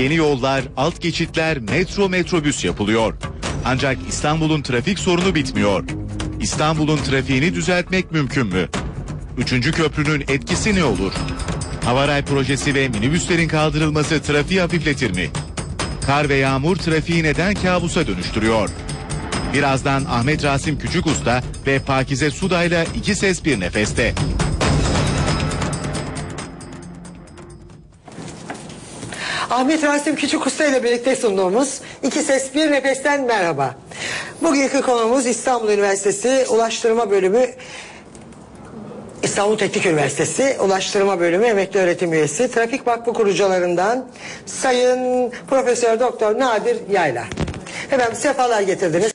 Yeni yollar, alt geçitler, metro, metrobüs yapılıyor. Ancak İstanbul'un trafik sorunu bitmiyor. İstanbul'un trafiğini düzeltmek mümkün mü? Üçüncü köprünün etkisi ne olur? Havaray projesi ve minibüslerin kaldırılması trafiği hafifletir mi? Kar ve yağmur trafiği neden kabusa dönüştürüyor? Birazdan Ahmet Rasim Küçükusta ve Pakize Suda'yla iki ses bir nefeste. Ahmet Rasim Küçük Usta ile birlikte sunduğumuz İki Ses Bir Nefesten merhaba. Bugünkü konumuz İstanbul Üniversitesi Ulaştırma Bölümü İstanbul Teknik Üniversitesi Ulaştırma Bölümü Emekli Öğretim Üyesi Trafik Vakfı kurucularından Sayın Profesör Doktor Nadir Yayla. Efendim sefalar getirdiniz.